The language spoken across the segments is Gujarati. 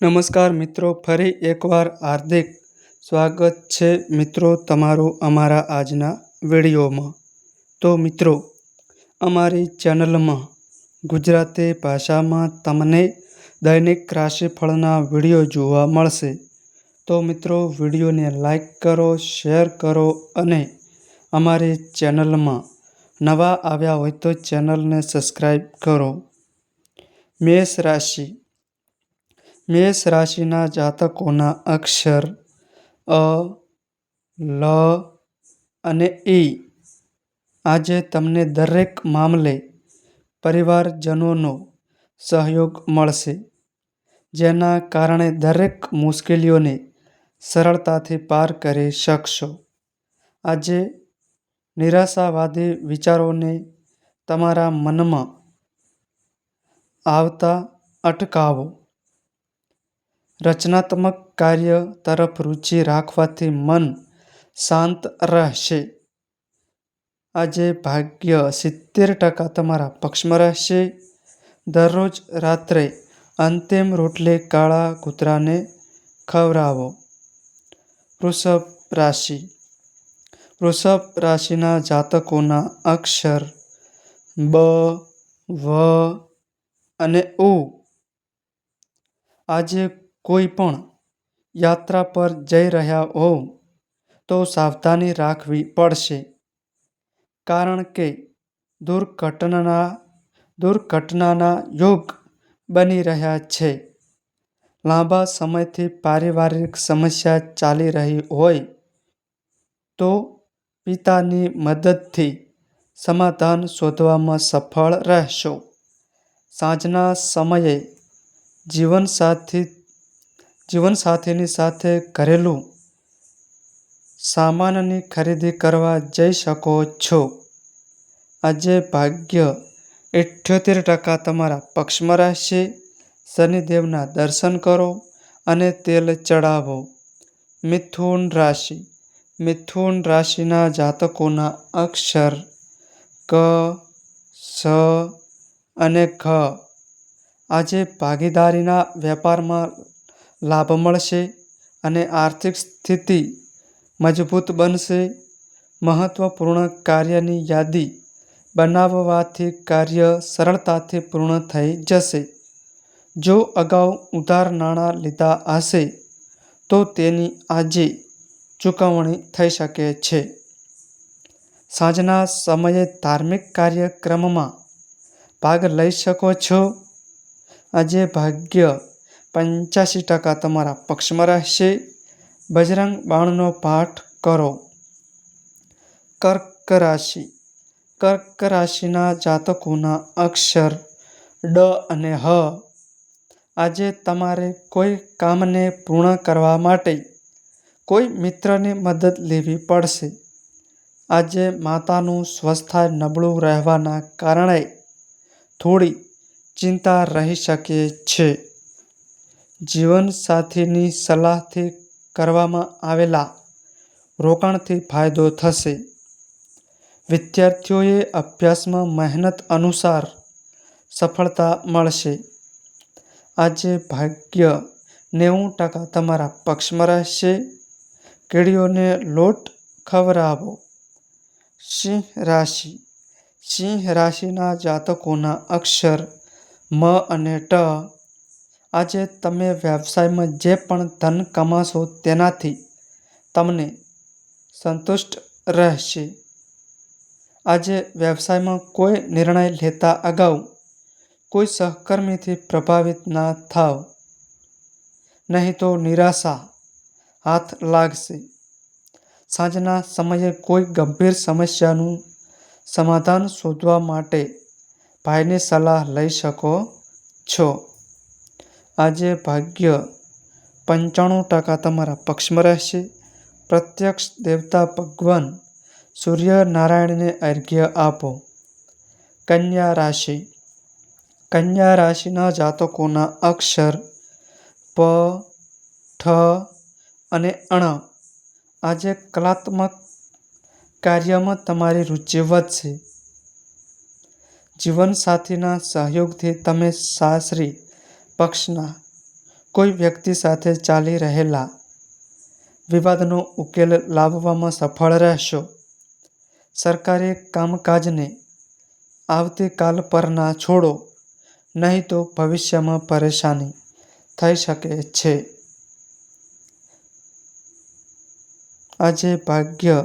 નમસ્કાર મિત્રો, ફરી એકવાર હાર્દિક સ્વાગત છે મિત્રો તમારું અમારા આજના વિડીયોમાં. તો મિત્રો, અમારી ચેનલમાં ગુજરાતી ભાષામાં તમને દૈનિક રાશિફળના વીડિયો જોવા મળશે. તો મિત્રો, વિડીયોને લાઈક કરો, શેર કરો અને અમારી ચેનલમાં નવા આવ્યા હોય તો ચેનલને સબસ્ક્રાઈબ કરો. મેષ રાશિ મેષ રાશિના જાતકોના અક્ષર અ, લ અને ઈ આજે તમને દરેક મામલે પરિવારજનોનો સહયોગ મળશે, જેના કારણે દરેક મુશ્કેલીઓને સરળતાથી પાર કરી શકશો. આજે નિરાશાવાદી વિચારોને તમારા મનમાં આવતા અટકાવો. રચનાત્મક કાર્ય તરફ રુચિ રાખવાથી મન શાંત રહેશે. આજે ભાગ્ય સિત્તેર ટકા તમારા પક્ષમાં રહેશે. દરરોજ રાત્રે અંતિમ રોટલી કાળા કૂતરાને ખવડાવો. વૃષભ રાશિ. વૃષભ રાશિના જાતકોના અક્ષર બ, વ અને ઉ. આજે કોઈ પણ યાત્રા પર જઈ રહ્યા હોવ તો સાવધાની રાખવી પડશે. કારણ કે દુર્ઘટનાના દુર્ઘટનાના યોગ બની રહ્યા છે. લાંબા સમયથી પારિવારિક સમસ્યા ચાલી રહી હોય તો પિતાની મદદથી સમાધાન શોધવામાં સફળ રહેશો. સાંજના સમયે જીવનસાથી જીવનસાથીની સાથે ઘરેલું સામાનની ખરીદી કરવા જઈ શકો છો. આજે ભાગ્ય ઇઠ્યોતેર ટકા તમારા પક્ષમાં રહેશે. શનિદેવના દર્શન કરો અને તેલ ચડાવો. મિથુન રાશિ. મિથુન રાશિના જાતકોના અક્ષર ક, સ અને ખ આજે ભાગીદારીના વેપારમાં લાભ મળશે અને આર્થિક સ્થિતિ મજબૂત બનશે. મહત્વપૂર્ણ કાર્યની યાદી બનાવવાથી કાર્ય સરળતાથી પૂર્ણ થઈ જશે. જો અગાઉ ઉધાર નાણાં લીધા હશે, તો તેની આજે ચૂકવણી થઈ શકે છે. સાંજના સમયે ધાર્મિક કાર્યક્રમમાં ભાગ લઈ શકો છો. આજે ભાગ્ય પંચ્યાસી ટકા તમારા પક્ષમાં રહેશે. બજરંગ બાણનો પાઠ કરો. કર્ક રાશિ. કર્ક રાશિના જાતકોના અક્ષર ડ અને હ. આજે તમારે કોઈ કામને પૂર્ણ કરવા માટે કોઈ મિત્રની મદદ લેવી પડશે. આજે માતાનું સ્વસ્થાય નબળું રહેવાના કારણે થોડી ચિંતા રહી શકે છે. જીવનસાથીની સલાહથી કરવામાં આવેલા રોકાણથી ફાયદો થશે. વિદ્યાર્થીઓએ અભ્યાસમાં મહેનત અનુસાર સફળતા મળશે. આજે ભાગ્ય નેવું ટકા તમારા પક્ષમાં રહેશે. કીડીઓને લોટ ખવડાવો. સિંહ રાશિ. સિંહ રાશિના જાતકોના અક્ષર મ અને ટ આજે તમે વ્યવસાયમાં જે પણ ધન કમાશો તેનાથી તમને સંતુષ્ટ રહેશે. આજે વ્યવસાયમાં કોઈ નિર્ણય લેતા અગાઉ કોઈ સહકર્મીથી પ્રભાવિત ના થાવ. નહીં તો નિરાશા, હાથ લાગશે. સાંજના સમયે કોઈ ગંભીર સમસ્યાનું સમાધાન શોધવા માટે ભાઈની સલાહ લઈ શકો છો. આજે ભાગ્ય પંચાણું ટકા તમારા પક્ષમાં રહેશે. પ્રત્યક્ષ દેવતા ભગવાન સૂર્યનારાયણને અર્ઘ્ય આપો. કન્યા રાશિ. કન્યા રાશિના જાતકોના અક્ષર પ, ઠ અને અણ. આજે કલાત્મક કાર્યમાં તમારી રુચિ વધશે. જીવનસાથીના સહયોગથી તમે સાસરી પક્ષના કોઈ વ્યક્તિ સાથે ચાલી રહેલા વિવાદનો ઉકેલ લાવવામાં સફળ રહેશો. સરકારી કામકાજને આવતીકાલ પર ના છોડો, નહીં તો ભવિષ્યમાં પરેશાની થઈ શકે છે. આજે ભાગ્ય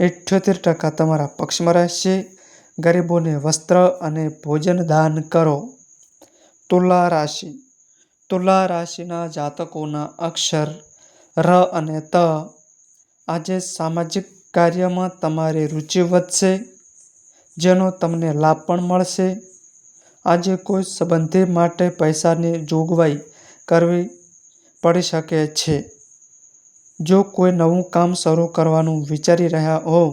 ઇઠ્યોતેર ટકા તમારા પક્ષમાં રહેશે. ગરીબોને વસ્ત્ર અને ભોજન દાન કરો. તુલા રાશિ તુલા રાશિના જાતકોના અક્ષર ર અને ત. આજે સામાજિક કાર્યમાં તમારી રુચિ વધશે, જેનો તમને લાભ પણ મળશે. આજે કોઈ સંબંધી માટે પૈસાની જોગવાઈ કરવી પડી શકે છે. જો કોઈ નવું કામ શરૂ કરવાનું વિચારી રહ્યા હોવ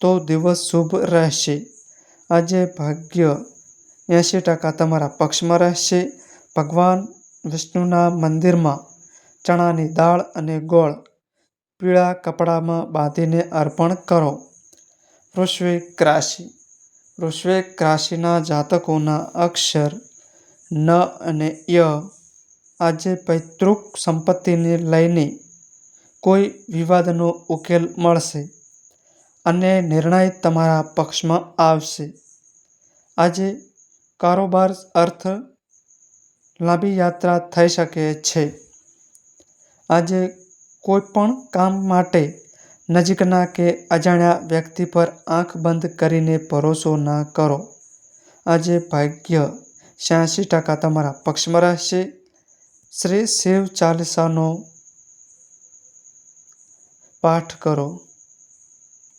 તો દિવસ શુભ રહેશે. આજે ભાગ્ય એંશી ટકા તમારા પક્ષમાં રહેશે. ભગવાન વિષ્ણુના મંદિરમાં ચણાની દાળ અને ગોળ પીળા કપડામાં બાંધીને અર્પણ કરો. વૃશ્ચિક રાશિ વૃશ્ચિક રાશિના જાતકોના અક્ષર ન અને ય. આજે પૈતૃક સંપત્તિને લઈને કોઈ વિવાદનો ઉકેલ મળશે અને નિર્ણય તમારા પક્ષમાં આવશે. આજે કારોબાર અર્થ લાંબી યાત્રા થઈ શકે છે. આજે કોઈ પણ કામ માટે નજીકના કે અજાણ્યા વ્યક્તિ પર આંખ બંધ કરીને ભરોસો ના કરો. આજે ભાગ્ય છ્યાસી ટકા તમારા પક્ષમાં રહેશે. શ્રી શિવ ચાલીસાનો પાઠ કરો.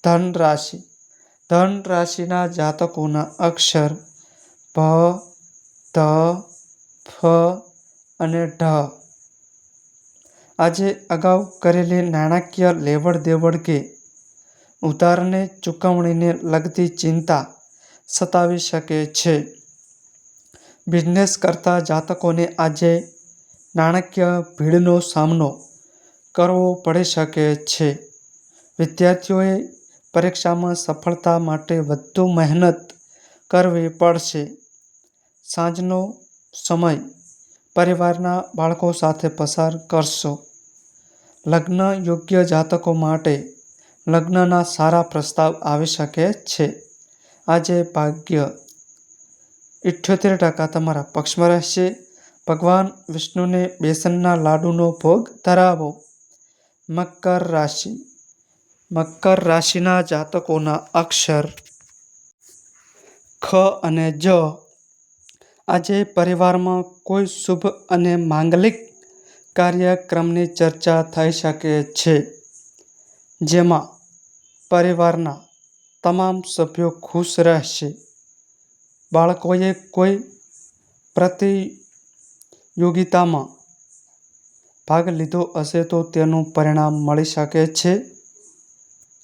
ધન રાશિ ધન રાશિના જાતકોના અક્ષર ભ, ધ, ફ અને ઢ. આજે અગાઉ કરેલી નાણાકીય લેવડ-દેવડ કે ઉધારને ચૂકવણીને લગતી ચિંતા સતાવી શકે છે. બિઝનેસ કરતા જાતકોને આજે નાણાકીય ભીડનો સામનો કરવો પડી શકે છે. વિદ્યાર્થીઓએ પરીક્ષામાં સફળતા માટે વધુ મહેનત કરવી પડશે. સાંજનો સમય પરિવારના બાળકો સાથે પસાર કરશો. લગ્ન યોગ્ય જાતકો માટે લગ્નના સારા પ્રસ્તાવ આવી શકે છે. આજે ભાગ્ય ઈઠ્યોતેર ટકા તમારા પક્ષમાં રહેશે. ભગવાન વિષ્ણુને બેસનના લાડુનો ભોગ ધરાવો. મકર રાશિ મકર રાશિના જાતકોના અક્ષર ખ અને જ. આજે પરિવારમાં કોઈ શુભ અને માંગલિક કાર્યક્રમની ચર્ચા થઈ શકે છે, જેમાં પરિવારના તમામ સભ્યો ખુશ રહેશે. બાળકોએ કોઈ પ્રતિયોગિતામાં ભાગ લીધો હશે તો તેનું પરિણામ મળી શકે છે.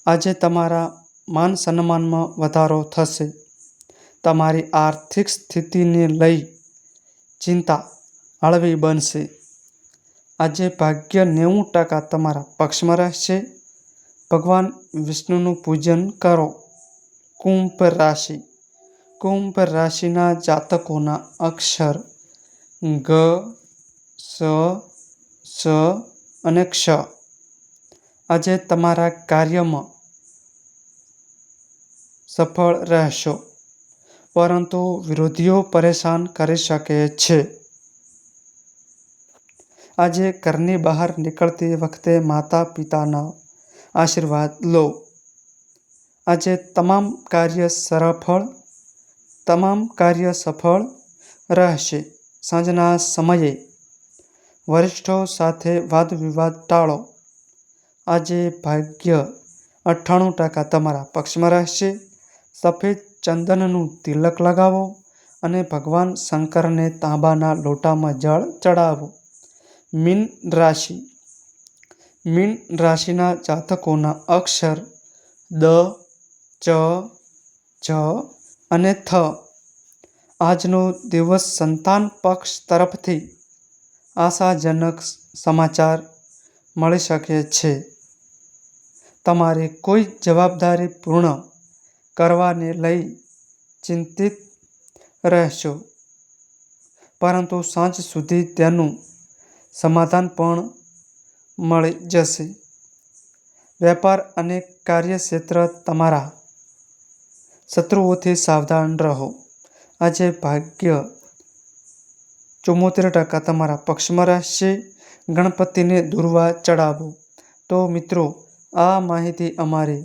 આજે તમારા માન-સન્માનમાં વધારો થશે. તમારી આર્થિક સ્થિતિને લઈ ચિંતા હળવી બનશે. આજે ભાગ્ય નેવું ટકા તમારા પક્ષમાં રહેશે. ભગવાન વિષ્ણુનું પૂજન કરો. કુંભ રાશિ કુંભ રાશિના જાતકોના અક્ષર ગ, સ, સ અને ક્ષ. આજે તમારા કાર્યમાં સફળ રહેશો, પરંતુ વિરોધીઓ પરેશાન કરી શકે છે. આજે ઘરની બહાર નીકળતી વખતે માતા-પિતાના આશીર્વાદ લો. આજે તમામ કાર્ય સફળ તમામ કાર્ય સફળ રહેશે. સાંજના સમયે વરિષ્ઠો સાથે વાદ-વિવાદ ટાળો. આજે ભાગ્ય અઠ્ઠાણું ટકા તમારા પક્ષમાં રહેશે. સફેદ ચંદનનું તિલક લગાવો અને ભગવાન શંકરને તાંબાના લોટામાં જળ ચઢાવો. મીન રાશિ મીન રાશિના જાતકોના અક્ષર દ, ચ, જ અને થ. આજનો દિવસ સંતાન પક્ષ તરફથી આશાજનક સમાચાર મળી શકે છે. તમારે કોઈ જવાબદારી પૂર્ણ કરવાને લઈ ચિંતિત રહેશો, પરંતુ સાંજ સુધી તેનું સમાધાન પણ મળી જશે. વેપાર અને કાર્યક્ષેત્ર તમારા શત્રુઓથી સાવધાન રહો. આજે ભાગ્ય ચુમોતેર ટકા તમારા પક્ષમાં રહેશે. ગણપતિને દુર્વા ચઢાવો. તો મિત્રો આ માહિતી અમારી